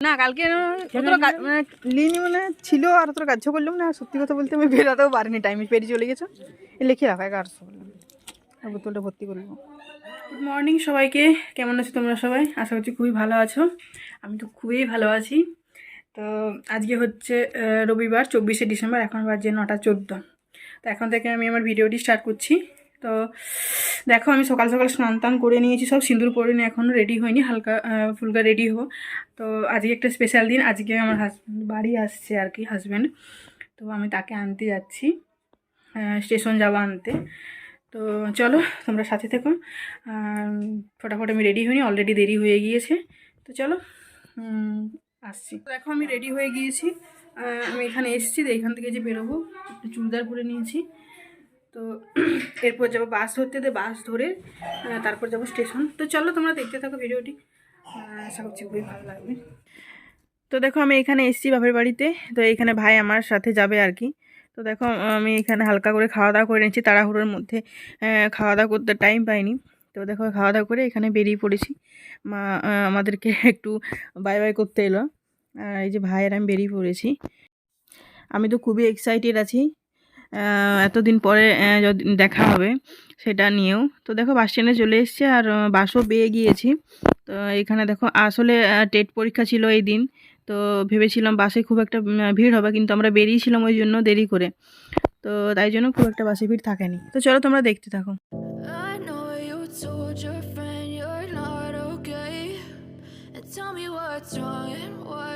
না কালকে মানে লিনি মানে ছিল আর অতটা কাজ করলাম না সত্যি কথা বলতে আমি বেরাতেও পারিনি টাইমে পেরিয়ে চলে গেছো। এ লিখে রাখো এগারোশো বললাম। বোতলটা ভর্তি করব গুড মর্নিং সবাইকে কেমন আছো তোমরা সবাই? আশা করছি খুবই ভালো আছো। আমি তো খুবই ভালো আছি। তো আজকে হচ্ছে রবিবার চব্বিশে ডিসেম্বর এখন বাজে নটা চোদ্দ। তো এখন থেকে আমি আমার ভিডিওটি স্টার্ট করছি। তো দেখো, আমি সকাল সকাল স্নান টান করে নিয়েছি, সব সিঁদুর পরে নিয়ে এখনও রেডি হয়নি, হালকা ফুলকা রেডি হব। তো আজকে একটা স্পেশাল দিন, আজকে আমার হাজব্যান্ড বাড়ি আসছে আর কি হাজব্যান্ড তো আমি তাকে আনতে যাচ্ছি স্টেশন যাব আনতে। তো চলো, তোমরা সাথে থেকো। ফটাফট আমি রেডি হইনি অলরেডি দেরি হয়ে গিয়েছে। তো চলো আসছি। দেখো, আমি রেডি হয়ে গিয়েছি। আমি এখানে এসেছি এখান থেকে যে বেরোবো চুড়িদার পরে নিয়েছি। তো এরপর যাব বাস ধরতে দে, বাস ধরে তারপর যাব স্টেশন। তো চলো তোমরা দেখতে থাকো ভিডিওটি। আশা করছি খুবই ভালো লাগবে। তো দেখো, আমি এখানে এসেছি বাপের বাড়িতে। তো এখানে ভাই আমার সাথে যাবে আর কি। তো দেখো, আমি এখানে হালকা করে খাওয়া দাওয়া করে নিয়েছি তাড়াহুড়োর মধ্যে। খাওয়া দাওয়া করতে টাইম পাইনি। তো দেখো খাওয়া দাওয়া করে এখানে বেরিয়ে পড়েছি। মা আমাদেরকে একটু বাই বাই করতে এলো। আর এই যে ভাইয়ের আমি বেরিয়ে পড়েছি। আমি তো খুবই এক্সাইটেড আছি। এতদিন পরে দেখা হবে সেটা নিয়েও। তো দেখো বাস স্ট্যান্ডে চলে এসেছে আর বাসও পেয়ে গিয়েছি। তো এখানে দেখো, আসলে টেট পরীক্ষা ছিল এই দিন। তো ভেবেছিলাম বাসে খুব একটা ভিড় হবে, কিন্তু আমরা বেরিয়েছিলাম ওই জন্য দেরি করে। তো তাই জন্য খুব একটা বাসে ভিড় থাকেনি। তো চলো, তোমরা দেখতে থাকো। Tell me what's wrong and why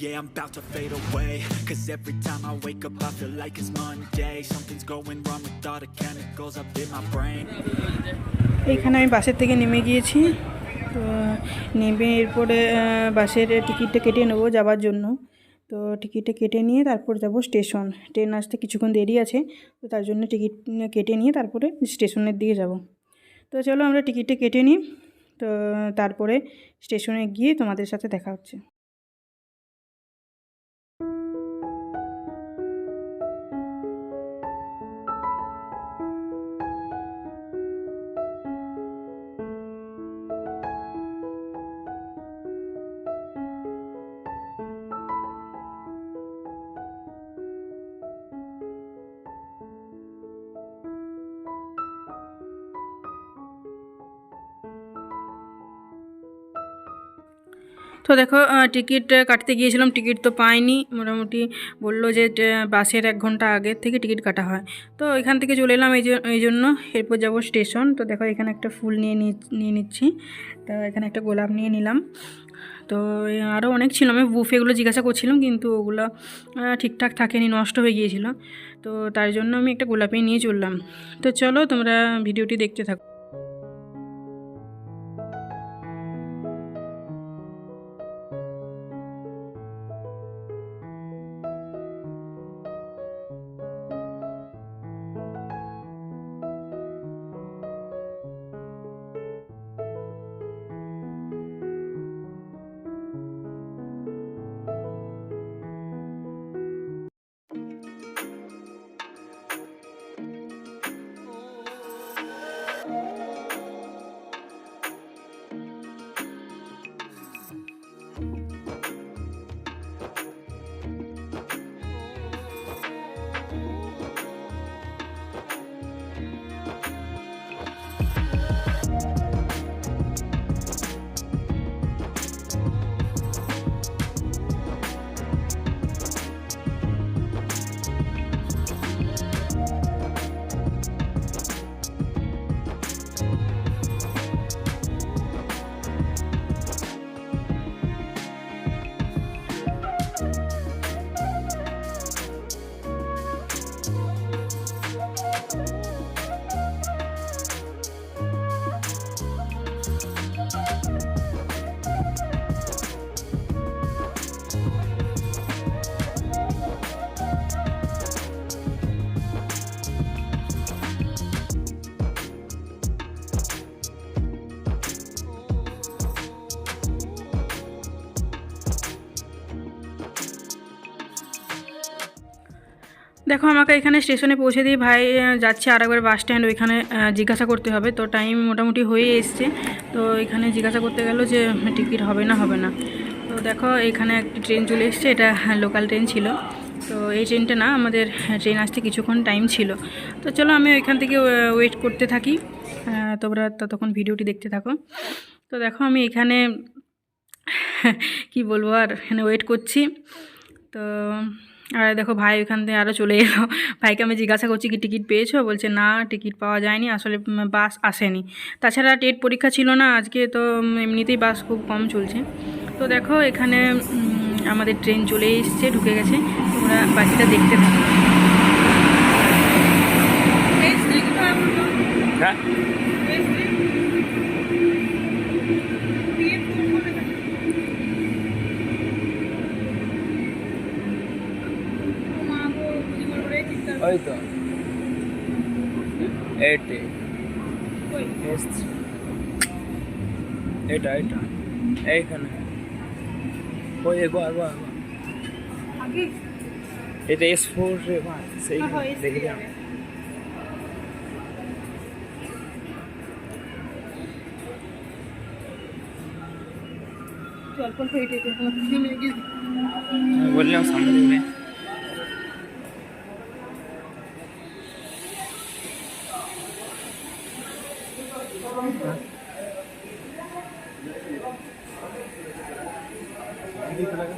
Yeah, I'm about to fade away. Cause every time I wake up I feel like it's Monday. Something's going wrong with all the chemicals up in my brain. আমি বাসের থেকে নেমে গিয়েছি। তো নেমে এরপরে বাসের টিকিটটা কেটে নেব যাওয়ার জন্য। তো টিকিটটা কেটে নিয়ে তারপর যাব স্টেশন। ট্রেন আসতে কিছুক্ষণ দেরি আছে তো তার জন্য টিকিট কেটে নিয়ে তারপরে স্টেশনের দিকে যাব। তো চলো আমরা টিকিটটা কেটে নিই। তো তারপরে স্টেশনে গিয়ে তোমাদের সাথে দেখা হচ্ছে। তো দেখো টিকিট কাটতে গিয়েছিলাম, টিকিট তো পাইনি। মোটামুটি বলল যে বাসের এক ঘণ্টা আগের থেকে টিকিট কাটা হয়। তো এখান থেকে চলে এলাম এই এই জন্য, এরপর যাব স্টেশন। তো দেখো, এখানে একটা ফুল নিয়ে নিয়ে নিচ্ছি। তো এখানে একটা গোলাপ নিয়ে নিলাম। তো আরও অনেক ছিল। আমি বুফেগুলো জিজ্ঞাসা করছিলাম, কিন্তু ওগুলো ঠিকঠাক থাকেনি, নষ্ট হয়ে গিয়েছিল। তো তার জন্য আমি একটা গোলাপি নিয়ে চললাম। তো চলো, তোমরা ভিডিওটি দেখতে থাকো। দেখো, আমাকে এখানে স্টেশনে পৌঁছে দিয়ে ভাই যাচ্ছে আর একবার বাস স্ট্যান্ড, ওইখানে জিজ্ঞাসা করতে হবে। তো টাইম মোটামুটি হয়ে এসছে। তো এখানে জিজ্ঞাসা করতে গেল যে, টিকিট হবে না হবে না। তো দেখো, এখানে একটি ট্রেন চলে এসছে। এটা লোকাল ট্রেন ছিল। তো এই ট্রেনটা না, আমাদের ট্রেন আসতে কিছুক্ষণ টাইম ছিল। তো চলো, আমি ওইখান থেকে ওয়েট করতে থাকি। তোমরা ততক্ষণ ভিডিওটি দেখতে থাকো। তো দেখো, আমি এখানে, কি বলব আর, এখানে ওয়েট করছি। তো আর দেখো ভাই ওখান থেকে আরও চলে এলো। ভাইকে আমি জিজ্ঞাসা করছি, কি টিকিট পেয়েছ? বলছে, না, টিকিট পাওয়া যায়নি, আসলে বাস আসেনি। তাছাড়া টেট পরীক্ষা ছিল না আজকে, তো এমনিতেই বাস খুব কম চলছে। তো দেখো, এখানে আমাদের ট্রেন চলে এসছে, ঢুকে গেছে। তোমরা বাকিটা দেখতে থাকো। হ্যাঁ। ওই তো এইটি এসছি এটা এটা এইখানে ওই এগো এগো এগো এটা এস ফোর রে ভাই সেই দেখে যাও আমি বললাম সামনে দিকে হ্যাঁ ठीक है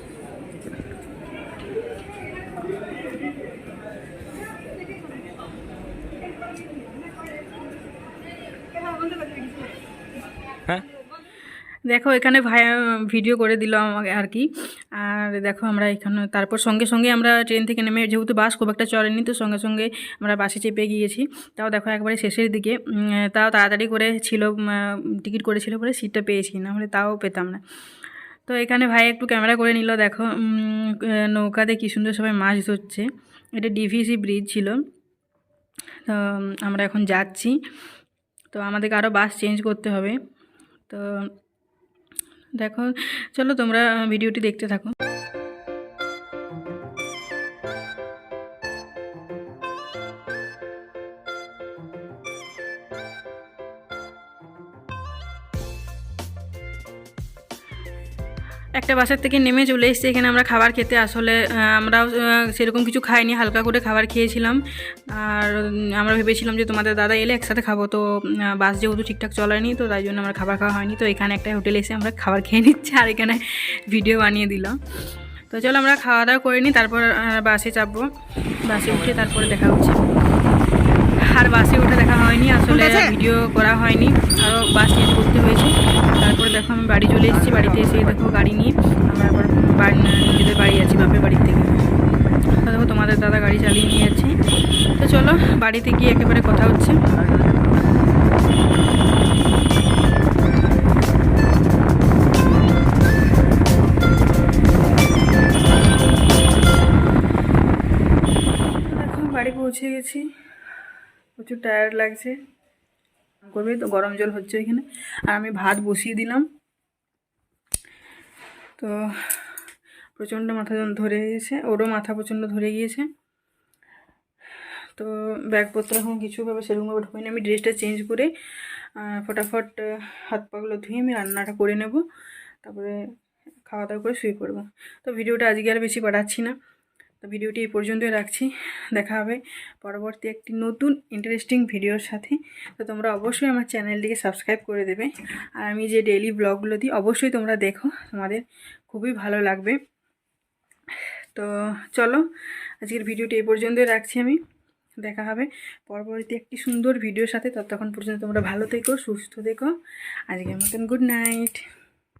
হ্যাঁ? দেখো, এখানে ভাই ভিডিও করে দিল আমাকে আর কি। আর দেখো, আমরা এখানে, তারপর সঙ্গে সঙ্গে আমরা ট্রেন থেকে নেমে, যেহেতু বাস খুব একটা চলেনি তো সঙ্গে সঙ্গে আমরা বাসে চেপে গিয়েছি। তাও দেখো, একবারে শেষের দিকে তাও তাড়াতাড়ি করে ছিল টিকিট করেছিল বলে সিটটা পেয়েছি, না হলে তাও পেতাম না। তো এখানে ভাই একটু ক্যামেরা করে নিল, দেখো নৌকাতে কী সুন্দর সবাই মাছ ধরছে। এটা ডিভিসি ব্রিজ ছিল। তো আমরা এখন যাচ্ছি। তো আমাদেরকে আরও বাস চেঞ্জ করতে হবে। তো দেখো চলো তোমরা ভিডিওটি দেখতে থাকো। একটা বাসার থেকে নেমে চলে এসেছি। এখানে আমরা খাবার খেতে আসলে আমরাও সেরকম কিছু খাইনি, হালকা করে খাবার খেয়েছিলাম। আর আমরা ভেবেছিলাম যে তোমাদের দাদা এলে একসাথে খাব। তো বাস যেহেতু ঠিকঠাক চলেনি তো তাই জন্য আমরা খাবার খাওয়া হয়নি। তো এখানে একটা হোটেলে এসে আমরা খাবার খেয়ে নিচ্ছি আর এখানে ভিডিও বানিয়ে দিলাম। তো চলো আমরা খাওয়া দাওয়া করে নিই, তারপর বাসে চাপবো। বাসে উঠে তারপরে দেখা হচ্ছে। আর বাসে উঠে দেখা হয়নি আসলে ভিডিও করা হয়নি। আরও বাস চেঞ্জ করতে হয়েছে। তারপরে দেখো আমি বাড়ি চলে এসেছি বাড়িতে এসে দেখো গাড়ি নিয়ে। আমরা আবার নিজেদের বাড়ি আছি বাপের বাড়ির থেকে। দেখো তোমাদের দাদা গাড়ি চালিয়ে নিয়ে যাচ্ছি। তো চলো বাড়িতে গিয়ে একেবারে কথা হচ্ছে। বাড়ি পৌঁছে গেছি। প্রচুর টায়ার্ড লাগছে। করবে তো গরম জল হচ্ছে এখানে। আর আমি ভাত বসিয়ে দিলাম। তো প্রচণ্ড মাথা ধরে গিয়েছে। ওরও মাথা প্রচণ্ড ধরে গিয়েছে। তো ব্যাগপত্র এখন কিছুভাবে সেরকমভাবে ঢোকেনি আমি ড্রেসটা চেঞ্জ করে ফটাফট হাত পাগুলো ধুয়ে আমি রান্নাটা করে নেব। তারপরে খাওয়া দাওয়া করে শুয়ে পড়ব। তো ভিডিওটা আজকে আর বেশি বাড়াচ্ছি না। তো ভিডিওটি এই পর্যন্তই রাখছি। দেখা হবে পরবর্তী একটি নতুন ইন্টারেস্টিং ভিডিওর সাথে। তো তোমরা অবশ্যই আমার চ্যানেলটিকে সাবস্ক্রাইব করে দেবে। আর আমি যে ডেইলি ব্লগগুলো দিই, অবশ্যই তোমরা দেখো। তোমাদের খুবই ভালো লাগবে। তো চলো, আজকের ভিডিওটি এই পর্যন্তই রাখছি আমি। দেখা হবে পরবর্তী একটি সুন্দর ভিডিওর সাথে। ততক্ষণ পর্যন্ত তোমরা ভালো থেকো, সুস্থ থেকো। আজকের মতন গুড নাইট